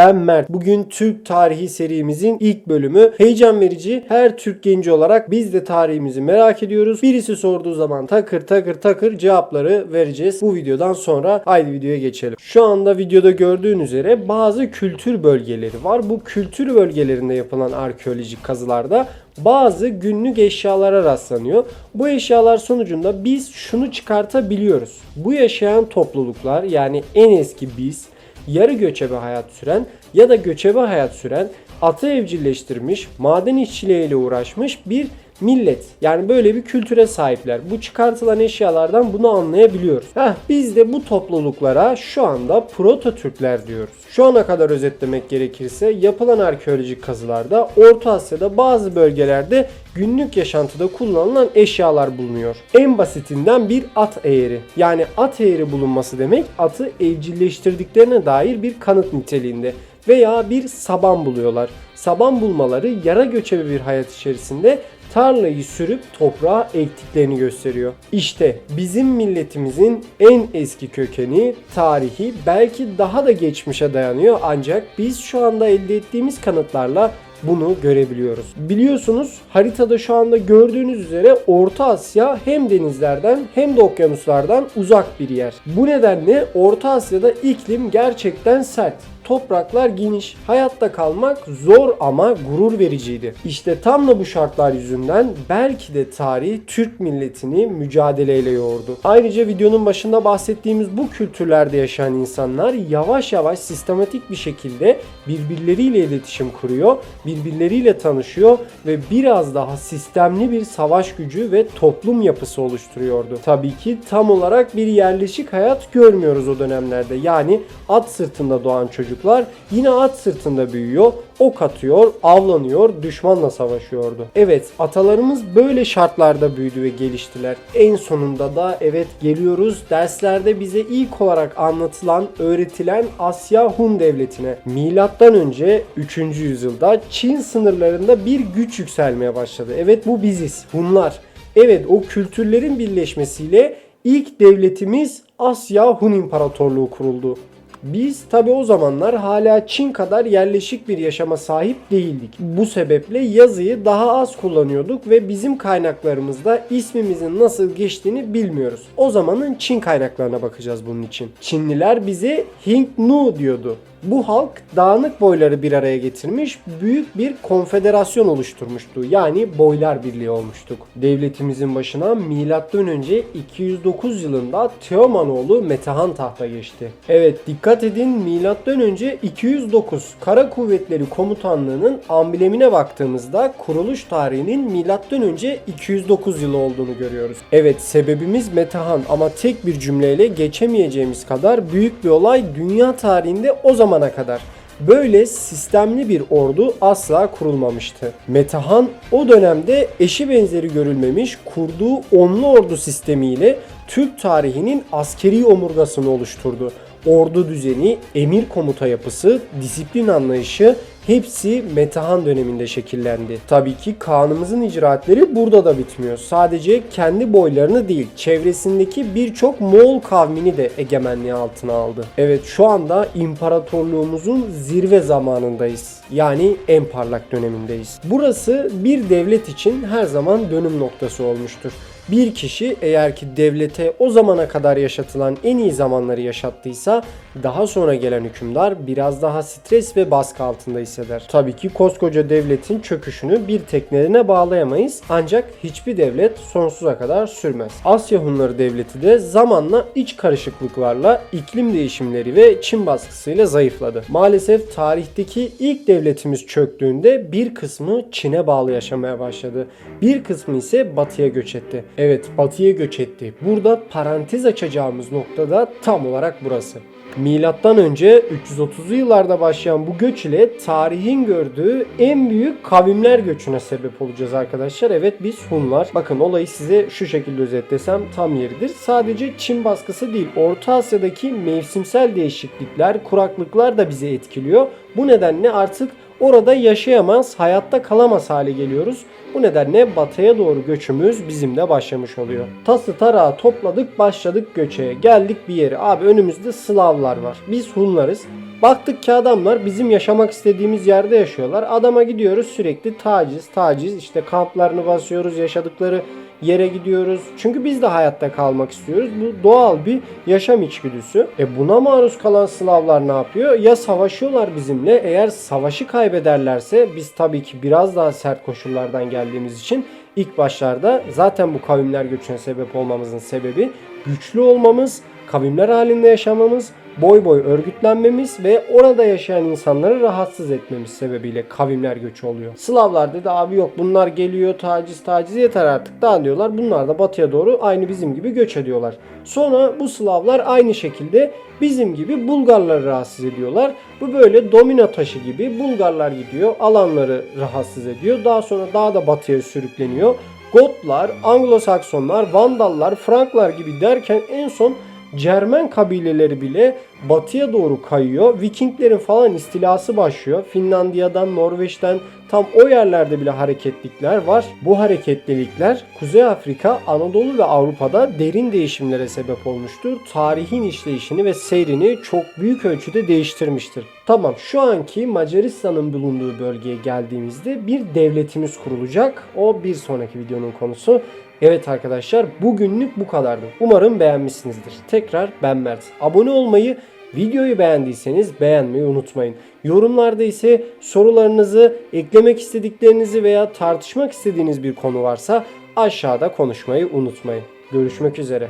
Ben Mert. Bugün Türk tarihi serimizin ilk bölümü. Heyecan verici. Her Türk genci olarak biz de tarihimizi merak ediyoruz. Birisi sorduğu zaman takır takır takır cevapları vereceğiz. Bu videodan sonra haydi videoya geçelim. Şu anda videoda gördüğün üzere bazı kültür bölgeleri var. Bu kültür bölgelerinde yapılan arkeolojik kazılarda bazı günlük eşyalara rastlanıyor. Bu eşyalar sonucunda biz şunu çıkartabiliyoruz. Bu yaşayan topluluklar yani en eski biz yarı göçebe hayat süren ya da göçebe hayat süren atı evcilleştirmiş, maden işçiliğiyle uğraşmış bir millet. Yani böyle bir kültüre sahipler. Bu çıkartılan eşyalardan bunu anlayabiliyoruz. Heh, biz de bu topluluklara şu anda Proto Türkler diyoruz. Şu ana kadar özetlemek gerekirse yapılan arkeolojik kazılarda Orta Asya'da bazı bölgelerde günlük yaşantıda kullanılan eşyalar bulunuyor. En basitinden bir at eğeri. Yani at eğeri bulunması demek atı evcilleştirdiklerine dair bir kanıt niteliğinde veya bir saban buluyorlar. Saban bulmaları yara göçebe bir hayat içerisinde tarlayı sürüp toprağa ektiklerini gösteriyor. İşte bizim milletimizin en eski kökeni, tarihi belki daha da geçmişe dayanıyor ancak biz şu anda elde ettiğimiz kanıtlarla bunu görebiliyoruz. Biliyorsunuz haritada şu anda gördüğünüz üzere Orta Asya hem denizlerden hem de okyanuslardan uzak bir yer. Bu nedenle Orta Asya'da iklim gerçekten sert topraklar geniş. Hayatta kalmak zor ama gurur vericiydi. İşte tam da bu şartlar yüzünden belki de tarih Türk milletini mücadeleyle yoğurdu. Ayrıca videonun başında bahsettiğimiz bu kültürlerde yaşayan insanlar yavaş yavaş sistematik bir şekilde birbirleriyle iletişim kuruyor, birbirleriyle tanışıyor ve biraz daha sistemli bir savaş gücü ve toplum yapısı oluşturuyordu. Tabii ki tam olarak bir yerleşik hayat görmüyoruz o dönemlerde. Yani at sırtında doğan çocuklar yine at sırtında büyüyor, ok atıyor, avlanıyor, düşmanla savaşıyordu. Evet, atalarımız böyle şartlarda büyüdü ve geliştiler. En sonunda da evet geliyoruz derslerde bize ilk olarak anlatılan, öğretilen Asya Hun devletine. Milattan önce 3. yüzyılda Çin sınırlarında bir güç yükselmeye başladı. Evet bu biziz, Hunlar. Evet o kültürlerin birleşmesiyle ilk devletimiz Asya Hun İmparatorluğu kuruldu. Biz tabi o zamanlar hala Çin kadar yerleşik bir yaşama sahip değildik. Bu sebeple yazıyı daha az kullanıyorduk ve bizim kaynaklarımızda ismimizin nasıl geçtiğini bilmiyoruz. O zamanın Çin kaynaklarına bakacağız bunun için. Çinliler bize Hing-Nu diyordu. Bu halk dağınık boyları bir araya getirmiş, büyük bir konfederasyon oluşturmuştu. Yani boylar birliği olmuştuk. Devletimizin başına önce 209 yılında Teomanoğlu Metehan tahta geçti. Evet dikkat edin önce 209 Kara Kuvvetleri Komutanlığı'nın amblemine baktığımızda kuruluş tarihinin önce 209 yılı olduğunu görüyoruz. Evet sebebimiz Metehan ama tek bir cümleyle geçemeyeceğimiz kadar büyük bir olay dünya tarihinde o zaman zamana kadar böyle sistemli bir ordu asla kurulmamıştı. Metehan o dönemde eşi benzeri görülmemiş kurduğu onlu ordu sistemiyle Türk tarihinin askeri omurgasını oluşturdu. Ordu düzeni, emir komuta yapısı, disiplin anlayışı hepsi Metehan döneminde şekillendi. Tabii ki kanımızın icraatleri burada da bitmiyor. Sadece kendi boylarını değil, çevresindeki birçok Moğol kavmini de egemenliği altına aldı. Evet şu anda imparatorluğumuzun zirve zamanındayız. Yani en parlak dönemindeyiz. Burası bir devlet için her zaman dönüm noktası olmuştur. Bir kişi eğer ki devlete o zamana kadar yaşatılan en iyi zamanları yaşattıysa daha sonra gelen hükümdar biraz daha stres ve baskı altında hisseder. Tabii ki koskoca devletin çöküşünü bir tek nedene bağlayamayız ancak hiçbir devlet sonsuza kadar sürmez. Asya Hunları devleti de zamanla iç karışıklıklarla iklim değişimleri ve Çin baskısıyla zayıfladı. Maalesef tarihteki ilk devletimiz çöktüğünde bir kısmı Çin'e bağlı yaşamaya başladı. Bir kısmı ise batıya göç etti. Evet batıya göç etti. Burada parantez açacağımız noktada tam olarak burası. Milattan önce 330'lu yıllarda başlayan bu göç ile tarihin gördüğü en büyük kavimler göçüne sebep olacağız arkadaşlar. Evet biz Hunlar. Bakın olayı size şu şekilde özetlesem tam yeridir. Sadece Çin baskısı değil Orta Asya'daki mevsimsel değişiklikler, kuraklıklar da bizi etkiliyor. Bu nedenle artık orada yaşayamaz, hayatta kalamaz hale geliyoruz. Bu nedenle batıya doğru göçümüz bizim de başlamış oluyor. Tası tarağı topladık başladık göçeye. Geldik bir yere. Abi önümüzde Slavlar var. Biz Hunlarız. Baktık ki adamlar bizim yaşamak istediğimiz yerde yaşıyorlar. Adama gidiyoruz sürekli taciz taciz işte kamplarını basıyoruz yaşadıkları yere gidiyoruz. Çünkü biz de hayatta kalmak istiyoruz. Bu doğal bir yaşam içgüdüsü. E buna maruz kalan Slavlar ne yapıyor? Ya savaşıyorlar bizimle. Eğer savaşı kaybederlerse biz tabii ki biraz daha sert koşullardan geldiğimiz için ilk başlarda zaten bu kavimler göçüne sebep olmamızın sebebi güçlü olmamız, kavimler halinde yaşamamız, boy boy örgütlenmemiz ve orada yaşayan insanları rahatsız etmemiz sebebiyle kavimler göçü oluyor. Slavlar dedi abi yok bunlar geliyor taciz taciz yeter artık daha diyorlar. Bunlar da batıya doğru aynı bizim gibi göç ediyorlar. Sonra bu Slavlar aynı şekilde bizim gibi Bulgarları rahatsız ediyorlar. Bu böyle domino taşı gibi Bulgarlar gidiyor alanları rahatsız ediyor. Daha sonra daha da batıya sürükleniyor. Gotlar, Anglo-Saksonlar, Vandallar, Franklar gibi derken en son Cermen kabileleri bile batıya doğru kayıyor. Vikinglerin falan istilası başlıyor. Finlandiya'dan, Norveç'ten tam o yerlerde bile hareketlikler var. Bu hareketlilikler Kuzey Afrika, Anadolu ve Avrupa'da derin değişimlere sebep olmuştur. Tarihin işleyişini ve seyrini çok büyük ölçüde değiştirmiştir. Tamam şu anki Macaristan'ın bulunduğu bölgeye geldiğimizde bir devletimiz kurulacak. O bir sonraki videonun konusu. Evet arkadaşlar bugünlük bu kadardı. Umarım beğenmişsinizdir. Tekrar ben Mert. Abone olmayı, videoyu beğendiyseniz beğenmeyi unutmayın. Yorumlarda ise sorularınızı, eklemek istediklerinizi veya tartışmak istediğiniz bir konu varsa aşağıda konuşmayı unutmayın. Görüşmek üzere.